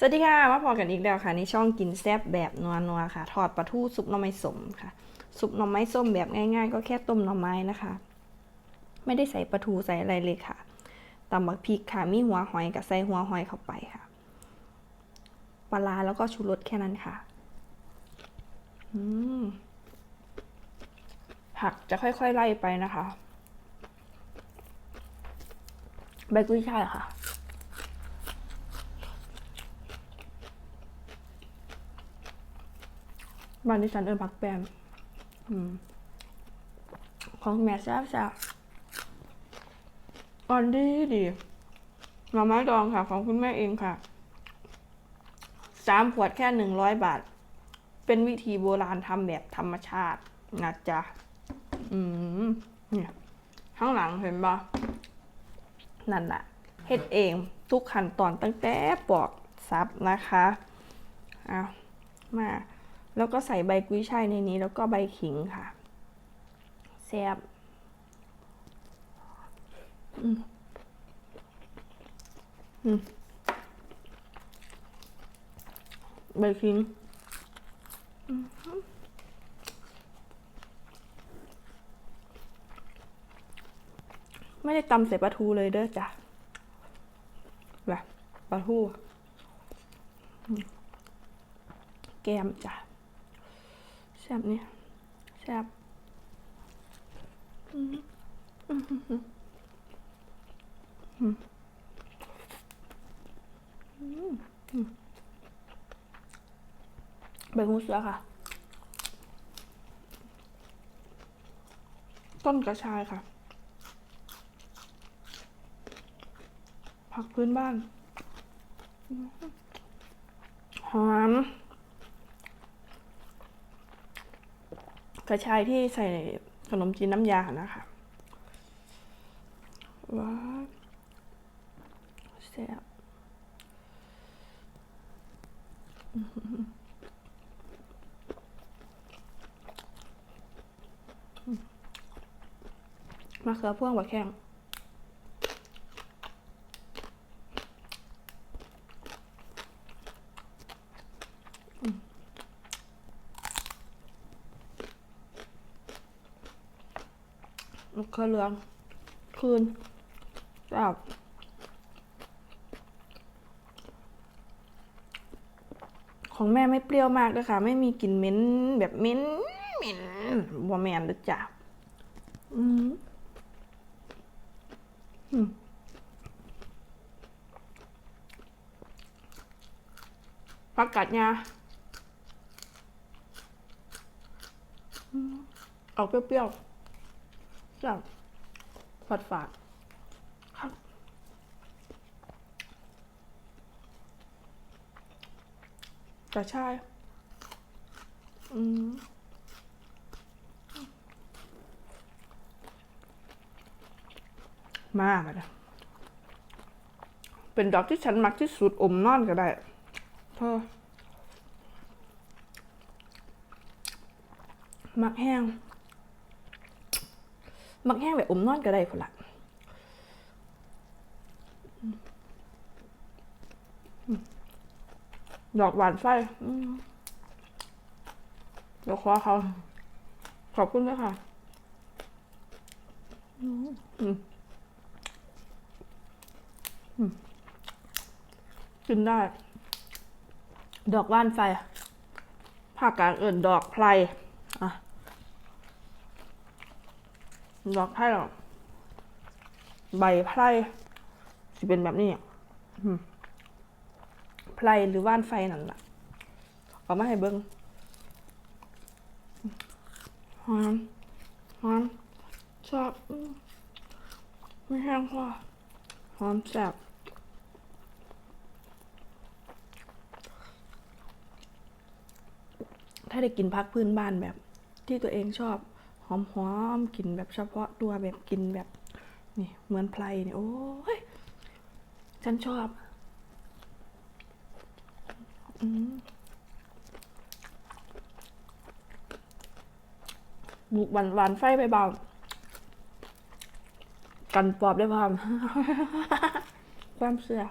สวัสดีค่ะ มาพอกันอีกแล้วค่ะในช่องกินแซบแบบนัวๆค่ะ ทอดปลาทูซุปหน่อไม้ส้มค่ะ ซุปหน่อไม้ส้มแบบง่ายๆ ก็แค่ต้มหน่อไม้นะคะ ไม่ได้ใส่ปลาทูใส่อะไรเลยค่ะตำบักพริกค่ะ มีหัวหอยกับใส่หัวหอยเข้าไปค่ะ ปลาร้าแล้วก็ชูรสแค่นั้นค่ะอืมผักจะค่อยๆไล่ไปนะคะ ใบกุ้ยช่ายค่ะ บ้านที่ฉันเอินผักแปมอืมของแม่แซ่บแซ่บอ่อนดีดีหน่อไม้ดองค่ะ ของคุณแม่เองค่ะ สามขวดแค่หนึ่งร้อยบาท เป็นวิธีโบราณทำแบบธรรมชาตินะจ๊ะ อืมเนี่ยข้างหลังเห็นปะนั่นแหละเฮ็ดเองทุกขั้นตอนตั้งแต่ปอกซับนะคะ เอามา แล้วก็ใส่ใบกุ้ยช่ายในนี้ แล้วก็ใบขิงค่ะแซ่บอืมอืมใบขิงไม่ได้ตำใส่ปลาทูเลยเด้อจ้ะแบบปลาทูแกมจ้ะ ซ่บเนี่ยแซ่บอืมอืมอืมอืมอืมอืมใบหูเสือค่ะ ต้นกระชายค่ะ ผักพื้นบ้าน หอม กระชายที่ใส่ขนมจีนน้ำยานะคะว้าแซ่บมมะเขือพ่วงบะแข้ง เขือเหลืองคืนแซ่บของแม่ไม่เปรี้ยวมากด้วยค่ะไม่มีกลิ่นเหม็นแบบเหม็นเหม็นบัวแมนด้วยจ้ะอืมอืมผักกาดงาอืมออกเปรี้ยวๆ จับฝาดฝาดๆครับกระชายอืมมากเลยเป็นดอกที่ฉันมักที่สุดอมนอนก็ได้เธอมักแห้ง มักแห้งแบบอมนอนก็ได้คนละอืมอืมดอกหวานไฟอืมเดี๋ยวขอเขา ขอบคุณด้วยค่ะอืมอืมอืมกินได้ ดอกว่านไฟภาคกลางเอิ่นดอกไพรอะ ดอกไผ่หรอใบไพรจะเป็นแบบนี้ไพรหรือว่านไฟนั่นแหละเอามาให้เบิ้งหอมหอมชอบไม่แห้งพอหอมแซ่บถ้าได้กินพักพื้นบ้านแบบที่ตัวเองชอบ หอมหอมๆกลิ่นแบบเฉพาะตัวแบบกลิ่นแบบนี่เหมือนไพรเนี่ยโอ้ยฉันชอบอืมบุกหวานหวานไฟไปเบากันปอบได้พร้อมความเสื่อ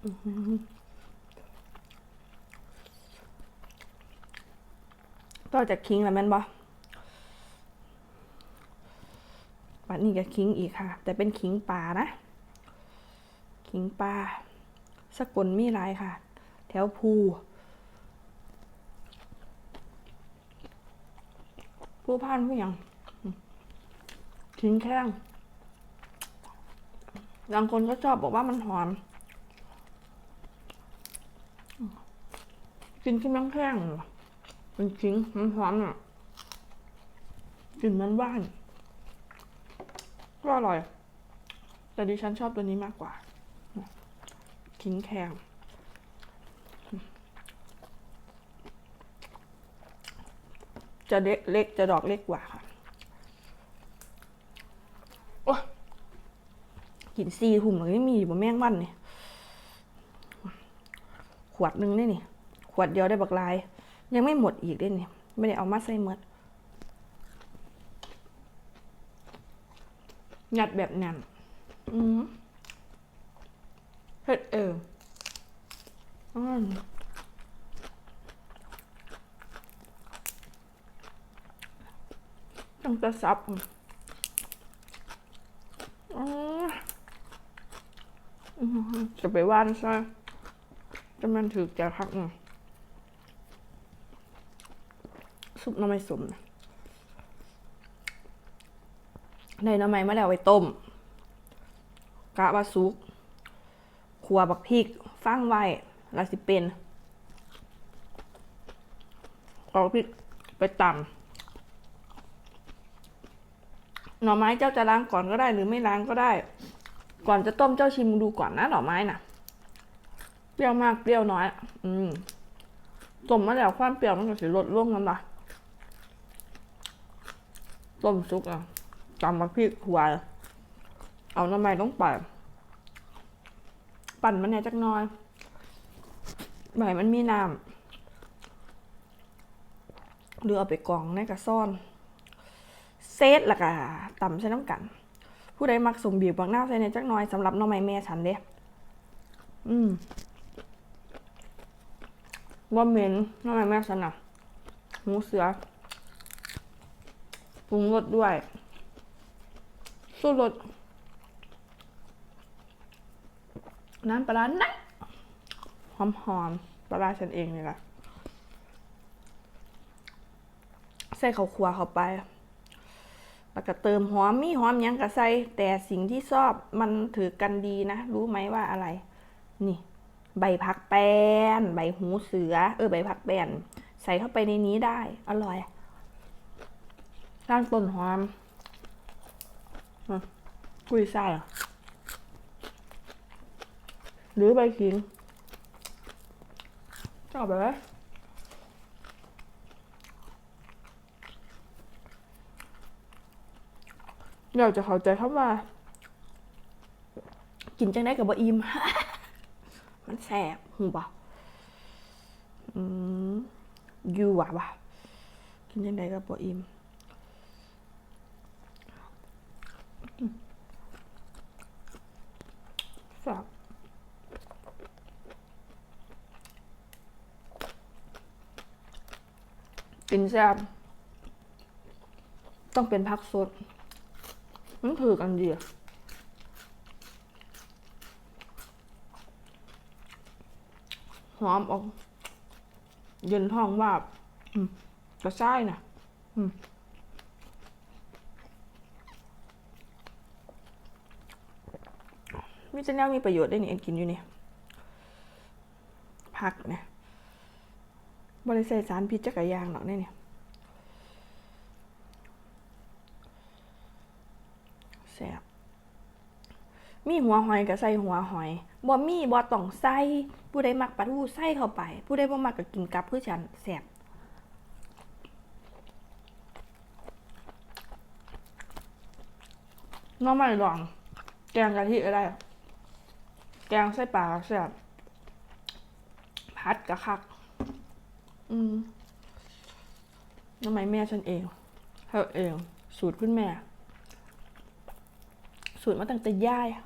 ต่อจากคิงแล้วแม่นบ่ปัดนี้ก็คิงอีกค่ะ แต่เป็นคิงป่านะ คิงป่าสกุลมีหลายค่ะ แถวภูผู้พานผู้ยังคิงแข้งบางคนก็ชอบบอกว่ามันหอม กินขึ้นน้ำแข้งเหรอเป็นคิงมันหอมอะกลิ่นมันบ้านก็อร่อย แต่ดิฉันชอบตัวนี้มากกว่าคิงแข้งจะเล็กจะดอกเล็กกว่าค่ะโอ้กินซีหุ่มหรือไม่มีบ่แมงวันเนี่ยขวดนึงนี่นี่ วดเดียวได้บักลาย ยังไม่หมดอีกเด้นี่ไม่ได้เอามาใส่หมดหยัดแบบแน่นอืมเฮ็ดเอออืมต้องจะซับอืมอืมจะไปว่านซะจะมันถือจะคักอืม ซุปน้ำไม้สมนะได้น้ำไม้มาแล้วไว้ต้ม กะว่าซุกขัวบักพริกฟังไว้ล้วสิเป็นเอาพริกไปตำหน่อไม้เจ้าจะล้างก่อนก็ได้หรือไม่ล้างก็ได้ ก่อนจะต้มเจ้าชิมดูก่อนนะหน่อไม้น่ะ เปรี้ยวมากเปรี้ยวน้อย อืมต้มมาแล้วความเปรี้ยวมันก็สิลดลงนั่นละ ต้มซุกอะตำมาพริกหัวเอาน้ำมันต้องปั่นปั่นมันเนี่ยจักน้อยใบมันมีน้ำหรือเอาไปกองในกระซ่อน เซตละกะต่ำใส่น้ำกัน ผู้ใดมักสมบีบบางหน้าใส่ในจักน้อยสำหรับหน้องไม้แม่ฉันเด้อืมว่าเมนหน้องไม้แม่ฉันอะหมูเสือ ปรุงรสด้วยสูตรรสน้ำปลาร้านะหอมหอมๆปลาร้าฉันเองนี่แหละใส่ข้าวคั่วเข้าไปแล้วก็เติมหอมมีหอมยังก็ใส่แต่สิ่งที่ชอบมันถือกันดีนะ รู้ไหมว่าอะไร นี่ ใบผักแป้น ใบหูเสือ เออใบผักแป้น ใส่เข้าไปในนี้ได้ อร่อย ร้านต้นหอมกุยช่ายหรือใบขิงชอบแบบไหนอยาจะเข้าใจคำว่า กินจังได้กับบะอิม มันแสบหูบ่ะอืมยูว่ะบ่ะกินจังได้กับบะอิม สับกินแซ่บต้องเป็นผักสด มันถือกันดีอะหอมออก เย็นท้องว่าบอืมกระช่ายนะอืม มีจะแนวมีประโยชน์ได้นี่เอ็นกินอยู่นี่ผักนี่ยบริใส่สารพิษจักรยางหรอกเนี่ยแซ่บมีหัวหอยก็ใส่หัวหอยบ่มีบ่ต้องใส่ผู้ใดมักปลาทูใส่เข้าไป ผู้ใดบ่มักก็กินกับคือฉันแซ่บน้องไม่ลองแกงกะทิก็ได้ แกงไส้ปลาแซ่บพัดกะคัก อืมทำไมแม่ฉันเองเธอเอง สูตรคุณแม่ สูตรมาตั้งแต่ย่ายอะ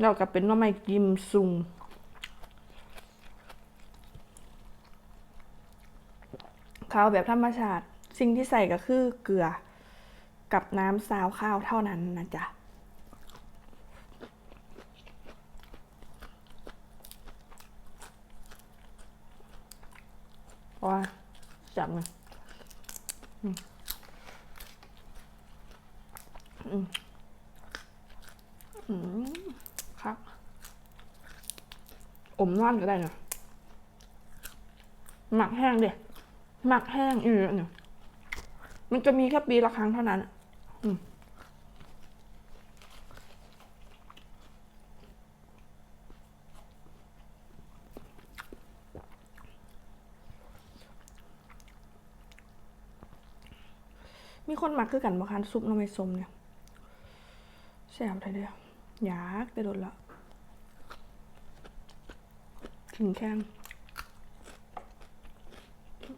แล้วก็เป็นน้ำไม้กิมซุงข้าวแบบธรรมชาติ สิ่งที่ใส่ก็คือเกลือ กับน้ำซาวข้าวเท่านั้นนะจ๊ะว้าจับมันอืมอืมอืมครับ อมนอนก็ได้เนาะหมักแห้งเด็หมักแห้งอีกเนี่ยมันจะมีแค่ปีละครั้งเท่านั้น มีคนมักคือกันบ่คันซุปน้ำไม่สมเนี่ยแซ่บเลยเดียวอยากได้โดนละถึงแข้ง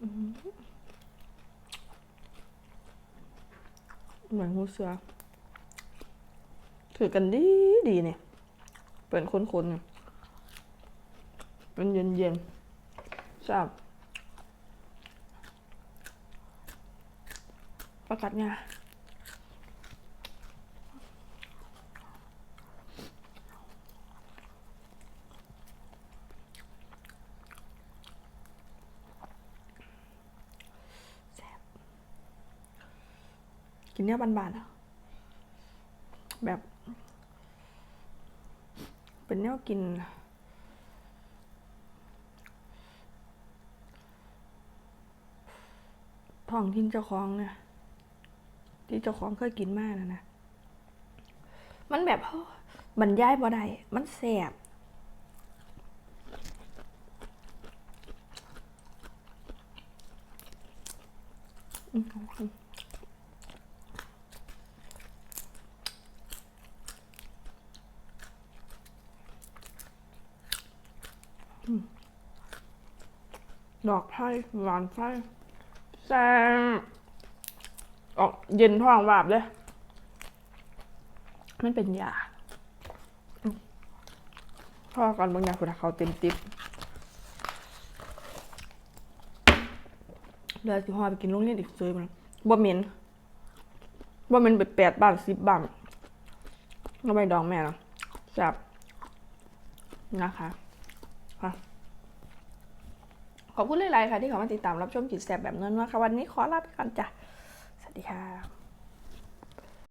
อื้อหือ เหมือนหูเสือ ถือกันดีดีเนี่ย เป็นคนๆเนี่ยเป็นเย็นๆทราบประกาศงาน กินเนี่ยบานๆอะแบบ เป็นแนวกิน ท้องทิ้นเจ้าของเนี่ยที่เจ้าของเคยกินมากนะนะ มันแบบบรรยายบ่ได้ มันแสบอืม ดอกไผ่หวานไผ่แซ่ออกเย็นท้องวาบเลย มันเป็นยาพ่อก่อนบางอย่างคุณเขาเต็มติบเดี๋ยวสิพอไปกินโรงเรียนอีกซื้อมันบ่เหม็นบ่เหม็นไปแปดบาทสิบบาทก็ไม่ดองแม่เนาะจับนะคะค่ะ ขอบคุณหลาย ๆ ค่ะที่เขามาติดตามรับชมจิตแสบแบบนั้นนะคะวันนี้ขอลาไปก่อนจ้ะสวัสดีค่ะ